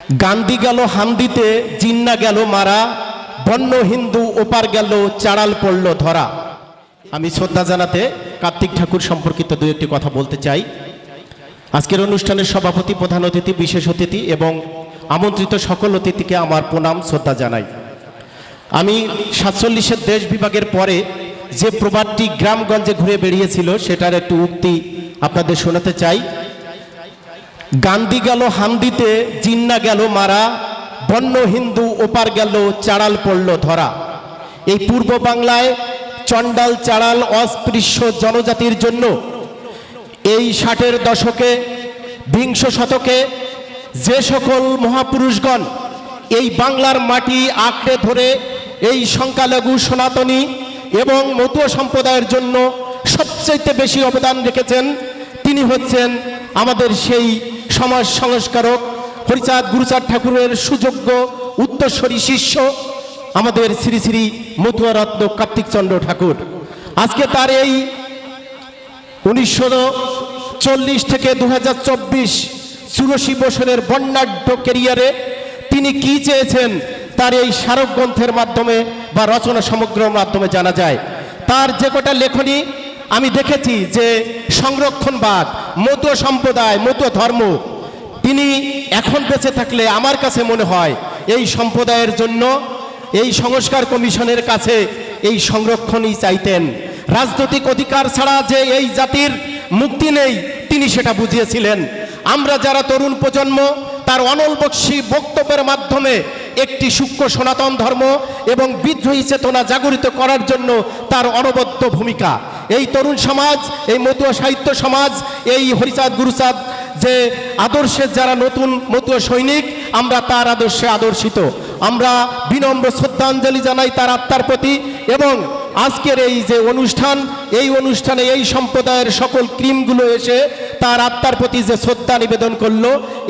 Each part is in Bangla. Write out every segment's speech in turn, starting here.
গান্ধী গেল হামদিতে জিন্না গেল মারা, বন্য হিন্দু ওপার গেল, চাড়াল পড়ল ধরা। আমি শ্রদ্ধা জানাতে কার্তিক ঠাকুর সম্পর্কিত দু একটি কথা বলতে চাই। আজকের অনুষ্ঠানের সভাপতি, প্রধান অতিথি, বিশেষ অতিথি এবং আমন্ত্রিত সকল অতিথিকে আমার প্রণাম, শ্রদ্ধা জানাই। আমি সাতচল্লিশের দেশ বিভাগের পরে যে প্রবাদটি গ্রামগঞ্জে ঘুরে বেরিয়েছিল সেটার একটি উক্তি আপনাদের শোনাতে চাই। গান্ধী গেল হামদিতে জিন্না গেল মারা, বন্য হিন্দু ওপার গেল, চাড়াল পড়ল ধরা। এই পূর্ব বাংলায় চণ্ডাল চাড়াল অস্পৃশ্য জনজাতির জন্য এই ষাটের দশকে, বিংশ শতকে যে সকল মহাপুরুষগণ এই বাংলার মাটি আঁকড়ে ধরে এই সংখ্যালঘু সনাতনী এবং মতুয়া সম্প্রদায়ের জন্য সবচাইতে বেশি অবদান রেখেছেন, তিনি হচ্ছেন আমাদের সেই সমাজ সংস্কারক, হরিচাঁদ গুরুচাঁদ ঠাকুরের সুযোগ্য উত্তরস্বরী শিষ্য, আমাদের শ্রী শ্রী মতুয়া রত্ন কার্তিকচন্দ্র ঠাকুর। আজকে তার এই উনিশশো চল্লিশ থেকে দু হাজার চব্বিশ চুরাশি বছরের বর্ণাঢ্য কেরিয়ারে তিনি কি চেয়েছেন তার এই স্মারক গ্রন্থের মাধ্যমে বা রচনা সমগ্র মাধ্যমে জানা যায়। তার যে কটা লেখনী আমি দেখেছি যে সংরক্ষণবাদ মতো সম্প্রদায় মতো ধর্ম, তিনি এখন বেঁচে থাকলে আমার কাছে মনে হয় এই সম্প্রদায়ের জন্য এই সংস্কার কমিশনের কাছে এই সংরক্ষণই চাইতেন। রাজনৈতিক অধিকার ছাড়া যে এই জাতির মুক্তি নেই, তিনি সেটা বুঝিয়েছিলেন। আমরা যারা তরুণ প্রজন্ম, তার অনল বক্সী বক্তব্যের মাধ্যমে একটি সূক্ষ্ম সনাতন ধর্ম এবং বিদ্রোহী চেতনা জাগরিত করার জন্য তার অনবদ্য ভূমিকা। এই তরুণ সমাজ, এই মতুয়া সাহিত্য সমাজ, এই হরিচাঁদ গুরুচাঁদ যে আদর্শের যারা নতুন মতুয়া সৈনিক, আমরা তার আদর্শে আদর্শিত। আমরা বিনম্র শ্রদ্ধাঞ্জলি জানাই তার আত্মার প্রতি এবং আজকের এই যে অনুষ্ঠান, এই অনুষ্ঠানে এই সম্প্রদায়ের সকল ক্রিমগুলো এসে তার আত্মার প্রতি যে শ্রদ্ধা নিবেদন করল,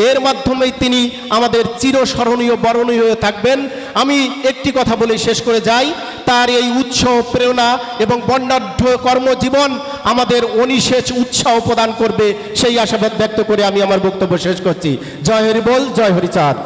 এর মাধ্যমেই তিনি আমাদের চিরস্মরণীয় বরণীয় হয়ে থাকবেন। আমি একটি কথা বলে শেষ করে যাই। তার এই উৎসাহ প্রেরণা এবং বর্ণাঢ্য কর্মজীবন আমাদের অনিশেষ উৎসাহ প্রদান করবে, সেই আশাবাদ ব্যক্ত করে আমি আমার বক্তব্য শেষ করছি। জয় হরি বল, জয় হরিচাঁদ